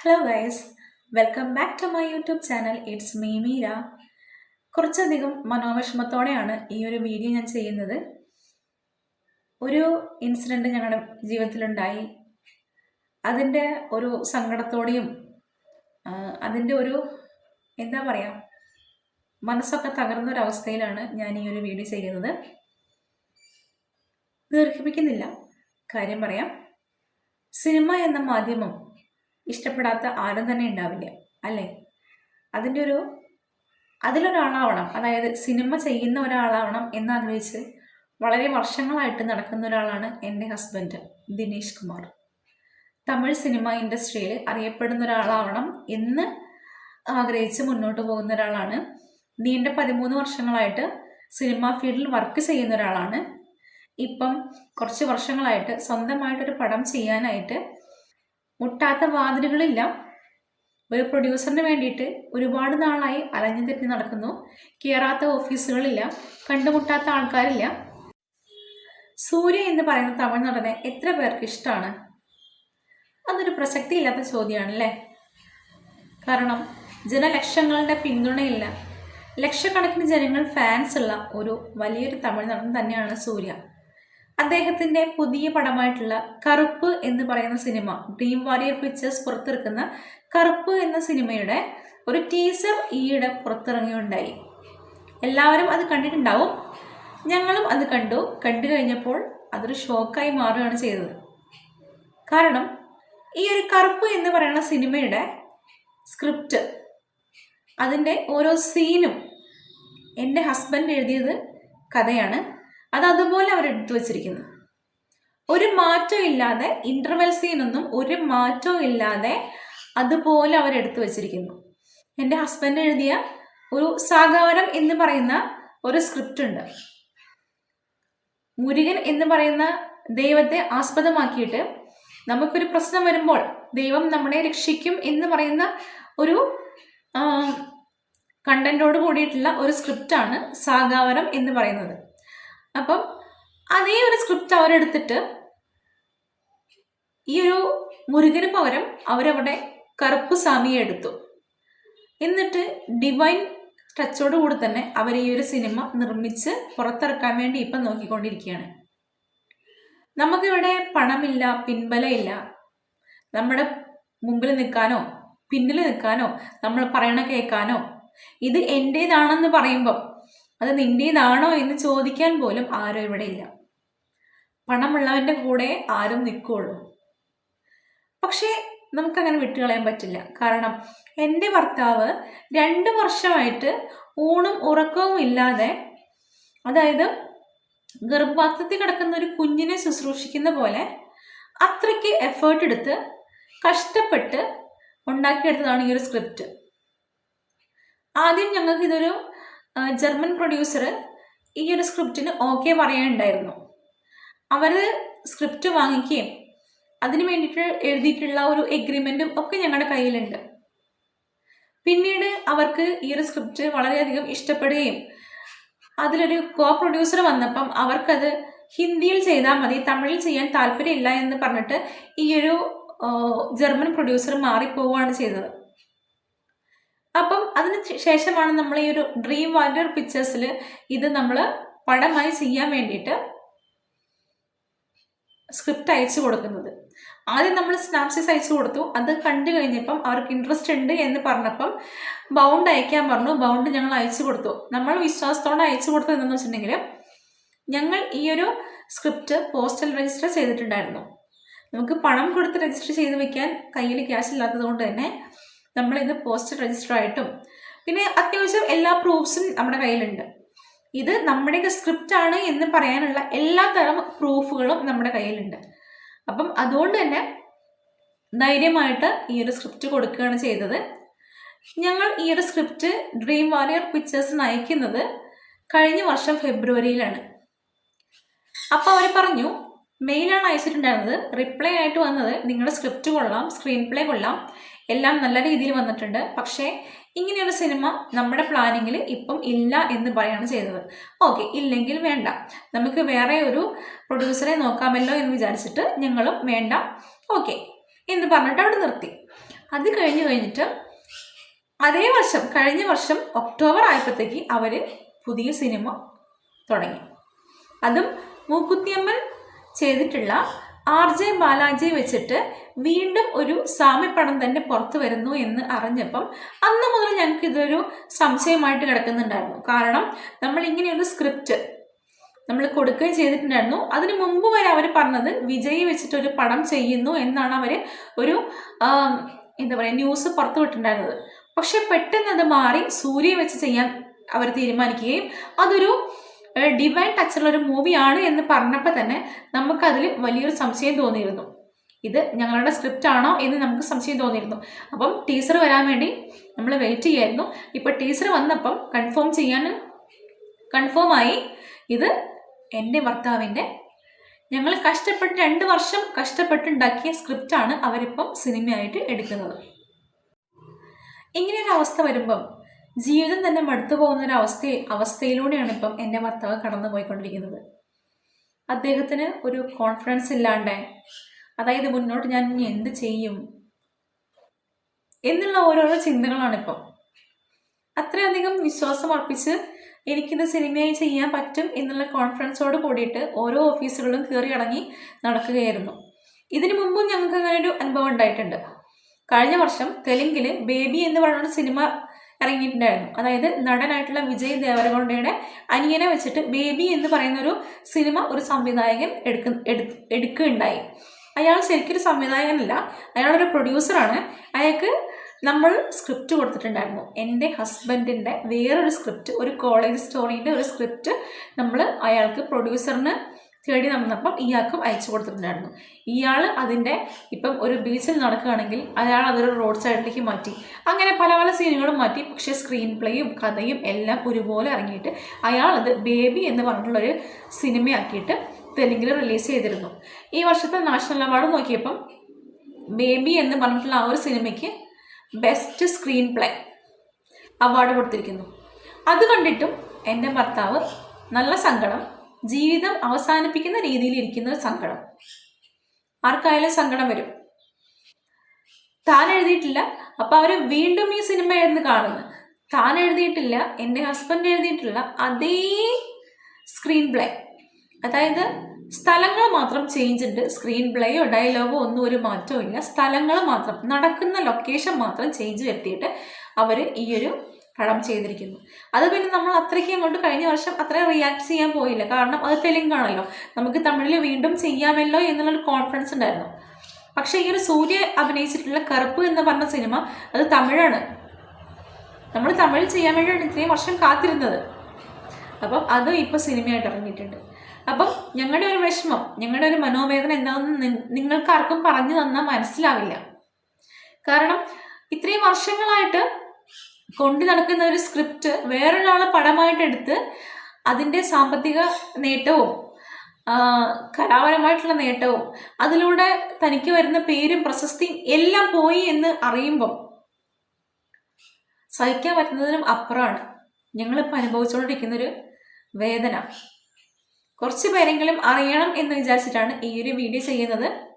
Hello guys welcome back to my YouTube channel it's me Meera കുറച്ചധികം മനോവിഷമത്തോടെയാണ് ഈ ഒരു വീഡിയോ ഞാൻ ചെയ്യുന്നത്. ഒരു ഇൻസിഡന്റ് ഞങ്ങളുടെ ജീവിതത്തിലുണ്ടായി. അതിന്റെ ഒരു സങ്കടത്തോടെയും അതിന്റെ ഒരു എന്താ പറയുക മനസ്സൊക്കെ തകർന്നൊരവസ്ഥയിലാണ് ഞാൻ ഈ ഒരു വീഡിയോ ചെയ്യുന്നത്. ദീർഘിപ്പിക്കുന്നില്ല. കാര്യം പറയാം. സിനിമ എന്ന മാധ്യമം ഇഷ്ടപ്പെടാത്ത ആരും തന്നെ ഉണ്ടാവില്ല അല്ലേ? അതിന്റെ ഒരു അതിലൊരാളാവണം അതായത് സിനിമ ചെയ്യുന്ന ഒരാളാവണം എന്നാഗ്രഹിച്ച് വളരെ വർഷങ്ങളായിട്ട് നടക്കുന്ന ഒരാളാണ് എന്റെ ഹസ്ബൻഡ് ദിനേശ് കുമാർ. തമിഴ് സിനിമ ഇൻഡസ്ട്രിയിൽ അറിയപ്പെടുന്ന ഒരാളാവണം എന്ന് ആഗ്രഹിച്ച് മുന്നോട്ട് പോകുന്ന ഒരാളാണ്. നീണ്ട പതിമൂന്ന് വർഷങ്ങളായിട്ട് സിനിമ ഫീൽഡിൽ വർക്ക് ചെയ്യുന്ന ഒരാളാണ്. ഇപ്പം കുറച്ച് വർഷങ്ങളായിട്ട് സ്വന്തമായിട്ടൊരു പടം ചെയ്യാനായിട്ട് മുട്ടാത്ത വാതിലുകളില്ല. ഒരു പ്രൊഡ്യൂസറിന് വേണ്ടിയിട്ട് ഒരുപാട് നാളായി അലഞ്ഞു തിരിഞ്ഞ് നടക്കുന്നു. കയറാത്ത ഓഫീസുകളില്ല. കണ്ടുമുട്ടാത്ത ആൾക്കാരില്ല. സൂര്യ എന്ന് പറയുന്ന തമിഴ് നടനെ എത്ര പേർക്ക് ഇഷ്ടമാണ് അതൊരു പ്രസക്തിയില്ലാത്ത ചോദ്യമാണല്ലേ? കാരണം ജനലക്ഷങ്ങളുടെ പിന്തുണയില്ല. ലക്ഷക്കണക്കിന് ജനങ്ങൾ ഫാൻസ് ഉള്ള ഒരു വലിയൊരു തമിഴ് നടൻ തന്നെയാണ് സൂര്യ. അദ്ദേഹത്തിന്റെ പുതിയ പടമായിട്ടുള്ള കറുപ്പ് എന്ന് പറയുന്ന സിനിമ ഡ്രീം വാരിയർ പിക്ചേഴ്സ് പുറത്തിറക്കുന്ന കറുപ്പ് എന്ന സിനിമയുടെ ഒരു ടീസർ ഈയിടെ പുറത്തിറങ്ങിയുണ്ടായി. എല്ലാവരും അത് കണ്ടിട്ടുണ്ടാവും. ഞങ്ങളും അത് കണ്ടു. കണ്ടു കഴിഞ്ഞപ്പോൾ അതൊരു ഷോക്കായി മാറുകയാണ് ചെയ്തത്. കാരണം ഈ ഒരു കറുപ്പ് എന്ന് പറയുന്ന സിനിമയുടെ സ്ക്രിപ്റ്റ് അതിന്റെ ഓരോ സീനും എന്റെ ഹസ്ബൻഡ് എഴുതിയത് കഥയാണ്. അത് അതുപോലെ അവർ എടുത്തു വച്ചിരിക്കുന്നു. ഒരു മാറ്റവും ഇല്ലാതെ ഇന്റർവെൽ സീനൊന്നും ഒരു മാറ്റവും ഇല്ലാതെ അതുപോലെ അവർ എടുത്തു വച്ചിരിക്കുന്നു. എന്റെ ഹസ്ബൻഡ് എഴുതിയ ഒരു സാഗാവരം എന്ന് പറയുന്ന ഒരു സ്ക്രിപ്റ്റ് ഉണ്ട്. മുരുകൻ എന്ന് പറയുന്ന ദൈവത്തെ ആസ്പദമാക്കിയിട്ട് നമുക്കൊരു പ്രശ്നം വരുമ്പോൾ ദൈവം നമ്മളെ രക്ഷിക്കും എന്ന് പറയുന്ന ഒരു കണ്ടന്റോട് കൂടിയിട്ടുള്ള ഒരു സ്ക്രിപ്റ്റാണ് സാഗാവരം എന്ന് പറയുന്നത്. അപ്പം അതേ ഒരു സ്ക്രിപ്റ്റ് അവരെടുത്തിട്ട് ഈ ഒരു മുരുകന് പകരം അവരവിടെ കറുപ്പ് സ്വാമിയെ എടുത്തു. എന്നിട്ട് ഡിവൈൻ ടച്ചോട് കൂടി തന്നെ അവർ ഈ ഒരു സിനിമ നിർമ്മിച്ച് പുറത്തിറക്കാൻ വേണ്ടി ഇപ്പം നോക്കിക്കൊണ്ടിരിക്കുകയാണ്. നമുക്കിവിടെ പണമില്ല പിൻബലമില്ല. നമ്മുടെ മുമ്പിൽ നിൽക്കാനോ പിന്നിൽ നിൽക്കാനോ നമ്മൾ പറയണ കേൾക്കാനോ ഇത് എന്റേതാണെന്ന് പറയുമ്പം അത് നിന്റേതാണോ എന്ന് ചോദിക്കാൻ പോലും ആരും ഇവിടെ ഇല്ല. പണമുള്ളവന്റെ കൂടെ ആരും നിൽക്കുള്ളൂ പക്ഷേ നമുക്കങ്ങനെ വിട്ടുകളയാൻ പറ്റില്ല. കാരണം എന്റെ ഭർത്താവ് രണ്ട് വർഷമായിട്ട് ഊണും ഉറക്കവും ഇല്ലാതെ അതായത് ഗർഭപാത്രത്തിൽ കിടക്കുന്ന ഒരു കുഞ്ഞിനെ ശുശ്രൂഷിക്കുന്ന പോലെ അത്രയ്ക്ക് എഫേർട്ട് എടുത്ത് കഷ്ടപ്പെട്ട് ഉണ്ടാക്കിയെടുത്തതാണ് ഈ ഒരു സ്ക്രിപ്റ്റ് ആദ്യം ഞങ്ങൾക്ക് ഇതൊരു ജർമ്മൻ പ്രൊഡ്യൂസർ ഈ ഒരു സ്ക്രിപ്റ്റിന് ഓക്കെ പറയാനുണ്ടായിരുന്നു അവർ സ്ക്രിപ്റ്റ് വാങ്ങിക്കുകയും അതിന് വേണ്ടിയിട്ട് എഴുതിയിട്ടുള്ള ഒരു എഗ്രിമെന്റും ഒക്കെ ഞങ്ങളുടെ കയ്യിലുണ്ട്. പിന്നീട് അവർക്ക് ഈ ഒരു സ്ക്രിപ്റ്റ് വളരെയധികം ഇഷ്ടപ്പെടുകയും അതിലൊരു കോ പ്രൊഡ്യൂസർ വന്നപ്പം അവർക്കത് ഹിന്ദിയിൽ ചെയ്താൽ മതി തമിഴിൽ ചെയ്യാൻ താല്പര്യമില്ല എന്ന് പറഞ്ഞിട്ട് ഈ ഒരു ജർമ്മൻ പ്രൊഡ്യൂസർ മാറിപ്പോവുകയാണ് ചെയ്തത്. അപ്പം അതിന് ശേഷമാണ് നമ്മൾ ഈ ഒരു ഡ്രീം വാരിയർ പിക്ചേഴ്സിൽ ഇത് നമ്മൾ പടമായി ചെയ്യാൻ വേണ്ടിയിട്ട് സ്ക്രിപ്റ്റ് അയച്ചു കൊടുക്കുന്നത്. ആദ്യം നമ്മൾ സ്നാപ്സിസ് അയച്ചു കൊടുത്തു. അത് കണ്ടു കഴിഞ്ഞപ്പം അവർക്ക് ഇൻട്രസ്റ്റ് ഉണ്ട് എന്ന് പറഞ്ഞപ്പം ബൗണ്ട് അയക്കാൻ പറഞ്ഞു. ബൗണ്ട് ഞങ്ങൾ അയച്ചു കൊടുത്തു. നമ്മൾ വിശ്വാസത്തോടെ അയച്ചു കൊടുത്തത് എന്താണെന്ന് വെച്ചിട്ടുണ്ടെങ്കിൽ ഞങ്ങൾ ഈ ഒരു സ്ക്രിപ്റ്റ് പോസ്റ്റൽ രജിസ്റ്റർ ചെയ്തിട്ടുണ്ടായിരുന്നു. നമുക്ക് പണം കൊടുത്ത് രജിസ്റ്റർ ചെയ്ത് വെക്കാൻ കയ്യിൽ ക്യാഷ് ഇല്ലാത്തത് കൊണ്ട് തന്നെ നമ്മളിത് പോസ്റ്റ് രജിസ്റ്റർ ആയിട്ടും പിന്നെ അത്യാവശ്യം എല്ലാ പ്രൂഫ്സും നമ്മുടെ കയ്യിലുണ്ട്. ഇത് നമ്മുടെ സ്ക്രിപ്റ്റ് ആണ് എന്ന് പറയാനുള്ള എല്ലാ തരം പ്രൂഫുകളും നമ്മുടെ കയ്യിലുണ്ട്. അപ്പം അതുകൊണ്ട് തന്നെ ധൈര്യമായിട്ട് ഈ ഒരു സ്ക്രിപ്റ്റ് കൊടുക്കുകയാണ് ചെയ്തത്. ഞങ്ങൾ ഈ ഒരു സ്ക്രിപ്റ്റ് ഡ്രീം വാരിയർ പിക്ചേഴ്സിന് അയക്കുന്നത് കഴിഞ്ഞ വർഷം ഫെബ്രുവരിയിലാണ്. അപ്പോൾ അവർ പറഞ്ഞു മെയിലാണ് അയച്ചിട്ടുണ്ടായിരുന്നത്. റിപ്ലൈ ആയിട്ട് വന്നത് നിങ്ങളുടെ സ്ക്രിപ്റ്റ് കൊള്ളാം സ്ക്രീൻ പ്ലേ കൊള്ളാം. എല്ലാം നല്ല രീതിയിൽ വന്നിട്ടുണ്ട്. പക്ഷേ ഇങ്ങനെയൊരു സിനിമ നമ്മുടെ പ്ലാനിങ്ങിൽ ഇപ്പം ഇല്ല എന്ന് പറയാണ് ചെയ്തത്. ഓക്കെ ഇല്ലെങ്കിൽ വേണ്ട. നമുക്ക് വേറെ ഒരു പ്രൊഡ്യൂസറെ നോക്കാമല്ലോ എന്ന് വിചാരിച്ചിട്ട് ഞങ്ങളും വേണ്ട. ഓക്കെ എന്ന് പറഞ്ഞിട്ട് അവിടെ നിർത്തി. അത് കഴിഞ്ഞ് കഴിഞ്ഞിട്ട് അതേ വർഷം കഴിഞ്ഞ വർഷം ഒക്ടോബർ ആയപ്പോഴത്തേക്ക് അവർ പുതിയ സിനിമ തുടങ്ങി. അതും മൂക്കുത്തിയമ്മൻ ചെയ്തിട്ടുള്ള ആർ ജെ ബാലാജി വെച്ചിട്ട് വീണ്ടും ഒരു സാമ്യപ്പടം തന്നെ പുറത്തു വരുന്നു എന്ന് അറിഞ്ഞപ്പം അന്ന് മുതൽ ഞങ്ങൾക്ക് ഇതൊരു സംശയമായിട്ട് കിടക്കുന്നുണ്ടായിരുന്നു. കാരണം നമ്മൾ ഇങ്ങനെയൊരു സ്ക്രിപ്റ്റ് നമ്മൾ കൊടുക്കുകയും ചെയ്തിട്ടുണ്ടായിരുന്നു. അതിന് മുമ്പ് വരെ അവർ പറഞ്ഞത് വിജയ് വെച്ചിട്ടൊരു പടം ചെയ്യുന്നു എന്നാണ് അവർ ഒരു എന്താ പറയുക ന്യൂസ് പുറത്തു വിട്ടിട്ടുണ്ടായിരുന്നത്. പക്ഷെ പെട്ടെന്ന് അത് മാറി സൂര്യ വെച്ച് ചെയ്യാൻ അവർ തീരുമാനിക്കുകയും അതൊരു ഡിവൈൻ ടച്ചുള്ള ഒരു മൂവിയാണ് എന്ന് പറഞ്ഞപ്പോൾ തന്നെ നമുക്കതിൽ വലിയൊരു സംശയം തോന്നിയിരുന്നു. ഇത് ഞങ്ങളുടെ സ്ക്രിപ്റ്റ് ആണോ എന്ന് നമുക്ക് സംശയം തോന്നിയിരുന്നു. അപ്പം ടീച്ചർ വരാൻ വേണ്ടി നമ്മൾ വെയിറ്റ് ചെയ്യായിരുന്നു. ഇപ്പോൾ ടീച്ചർ വന്നപ്പം കൺഫേം ചെയ്യാൻ കൺഫേം ആയി. ഇത് എന്റെ ഭർത്താവിന്റെ ഞങ്ങൾ കഷ്ടപ്പെട്ട് രണ്ട് വർഷം കഷ്ടപ്പെട്ടുണ്ടാക്കിയ സ്ക്രിപ്റ്റാണ് അവരിപ്പം സിനിമയായിട്ട് എടുക്കുന്നത്. ഇങ്ങനെയൊരു അവസ്ഥ വരുമ്പം ജീവിതം തന്നെ മടുത്തു പോകുന്ന ഒരു അവസ്ഥ അവസ്ഥയിലൂടെയാണ് ഇപ്പം എന്റെ ഭർത്താവ് കടന്നു പോയിക്കൊണ്ടിരിക്കുന്നത് അദ്ദേഹത്തിന് ഒരു കോൺഫിഡൻസ് ഇല്ലാണ്ട് അതായത് മുന്നോട്ട് ഞാൻ ഇനി എന്ത് ചെയ്യും? എന്നുള്ള ഓരോരോ ചിന്തകളാണ് ഇപ്പം അത്രയധികം വിശ്വാസം അർപ്പിച്ച് എനിക്കിത് സിനിമയായി ചെയ്യാൻ പറ്റും എന്നുള്ള കോൺഫിഡൻസോട് കൂടിയിട്ട് ഓരോ ഓഫീസുകളിലും കയറി ഇറങ്ങി നടക്കുകയായിരുന്നു. ഇതിനു മുമ്പും ഞങ്ങൾക്ക് അങ്ങനെ ഒരു അനുഭവം ഉണ്ടായിട്ടുണ്ട്. കഴിഞ്ഞ വർഷം തെലുങ്കിൽ ബേബി എന്ന് പറയുന്ന സിനിമ ഇറങ്ങിയിട്ടുണ്ടായിരുന്നു. അതായത് നടനായിട്ടുള്ള വിജയ് ദേവരകൊണ്ടയുടെ അനിയനെ വെച്ചിട്ട് ബേബി എന്ന് പറയുന്ന ഒരു സിനിമ ഒരു സംവിധായകൻ എടുക്ക എടു- എടുക്കുകയുണ്ടായി. അയാൾ ശരിക്കൊരു സംവിധായകനല്ല അയാളൊരു പ്രൊഡ്യൂസറാണ്. അയാൾക്ക് നമ്മൾ സ്ക്രിപ്റ്റ് കൊടുത്തിട്ടുണ്ടായിരുന്നു. എന്റെ ഹസ്ബൻഡിന്റെ വേറൊരു സ്ക്രിപ്റ്റ് ഒരു കോളേജ് സ്റ്റോറീന്റെ ഒരു സ്ക്രിപ്റ്റ് നമ്മൾ അയാൾക്ക് പ്രൊഡ്യൂസറിന് തേടി നടന്നപ്പം ഇയാൾക്കും അയച്ചു കൊടുത്തിട്ടുണ്ടായിരുന്നു. ഇയാൾ അതിന്റെ ഇപ്പം ഒരു ബീച്ചിൽ നടക്കുകയാണെങ്കിൽ അയാൾ അതൊരു റോഡ് സൈഡിലേക്ക് മാറ്റി. അങ്ങനെ പല പല സീനുകളും മാറ്റി. പക്ഷേ സ്ക്രീൻ പ്ലേയും കഥയും എല്ലാം ഒരുപോലെ ഇറങ്ങിയിട്ട് അയാൾ അത് ബേബി എന്ന് പറഞ്ഞിട്ടുള്ളൊരു സിനിമയാക്കിയിട്ട് തെലുങ്കിൽ റിലീസ് ചെയ്തിരുന്നു. ഈ വർഷത്തെ നാഷണൽ അവാർഡ് നോക്കിയപ്പം ബേബി എന്ന് പറഞ്ഞിട്ടുള്ള ആ ഒരു സിനിമയ്ക്ക് ബെസ്റ്റ് സ്ക്രീൻ പ്ലേ അവാർഡ് കൊടുത്തിരിക്കുന്നു. അത് കണ്ടിട്ടും എന്റെ ഭർത്താവ് നല്ല സങ്കടം ജീവിതം അവസാനിപ്പിക്കുന്ന രീതിയിൽ ഇരിക്കുന്ന ഒരു സങ്കടം. ആർക്കായാലും സങ്കടം വരും. താൻ എഴുതിയിട്ടില്ല അപ്പൊ അവർ വീണ്ടും ഈ സിനിമ ആയിരുന്നു കാണുന്നത്. താൻ എഴുതിയിട്ടില്ല എന്റെ ഹസ്ബൻഡ് എഴുതിയിട്ടുള്ള അതേ സ്ക്രീൻ പ്ലേ അതായത് സ്ഥലങ്ങൾ മാത്രം ചേഞ്ച് ഉണ്ട്. സ്ക്രീൻ പ്ലേയോ ഡയലോഗോ ഒന്നും ഒരു മാറ്റവും ഇല്ല. സ്ഥലങ്ങൾ മാത്രം നടക്കുന്ന ലൊക്കേഷൻ മാത്രം ചേഞ്ച് വരുത്തിയിട്ട് അവർ ഈ ഒരു പടം ചെയ്തിരിക്കുന്നു. അത് പിന്നെ നമ്മൾ അത്രയ്ക്ക് അങ്ങോട്ട് കഴിഞ്ഞ വർഷം അത്ര റിയാക്ട് ചെയ്യാൻ പോയില്ല. കാരണം അത് തെലുങ്കാണല്ലോ. നമുക്ക് തമിഴിൽ വീണ്ടും ചെയ്യാമല്ലോ എന്നുള്ളൊരു കോൺഫിഡൻസ് ഉണ്ടായിരുന്നു. പക്ഷേ ഈ ഒരു സൂര്യ അഭിനയിച്ചിട്ടുള്ള കറുപ്പ് എന്ന് പറഞ്ഞ സിനിമ അത് തമിഴാണ്. നമ്മൾ തമിഴ് ചെയ്യാൻ വേണ്ടിയാണ് ഇത്രയും വർഷം കാത്തിരുന്നത്. അപ്പം അത് ഇപ്പോൾ സിനിമയായിട്ട് ഇറങ്ങിയിട്ടുണ്ട്. അപ്പം ഞങ്ങളുടെ ഒരു വിഷമം ഞങ്ങളുടെ ഒരു മനോവേദന എന്താണെന്ന് നിങ്ങൾക്കാർക്കും പറഞ്ഞു തന്നാൽ മനസ്സിലാവില്ല. കാരണം ഇത്രയും വർഷങ്ങളായിട്ട് കൊണ്ടു നടക്കുന്ന ഒരു സ്ക്രിപ്റ്റ് വേറൊരാളെ പടമായിട്ട് എടുത്ത് അതിന്റെ സാമ്പത്തിക നേട്ടവും കലാപരമായിട്ടുള്ള നേട്ടവും അതിലൂടെ തനിക്ക് വരുന്ന പേരും പ്രശസ്തിയും എല്ലാം പോയി എന്ന് അറിയുമ്പം സഹിക്കാൻ പറ്റുന്നതിനും അപ്പുറമാണ്. ഞങ്ങളിപ്പോൾ അനുഭവിച്ചുകൊണ്ടിരിക്കുന്നൊരു വേദന. കുറച്ച് പേരെങ്കിലും അറിയണം എന്ന് വിചാരിച്ചിട്ടാണ് ഈ ഒരു വീഡിയോ ചെയ്യുന്നത്.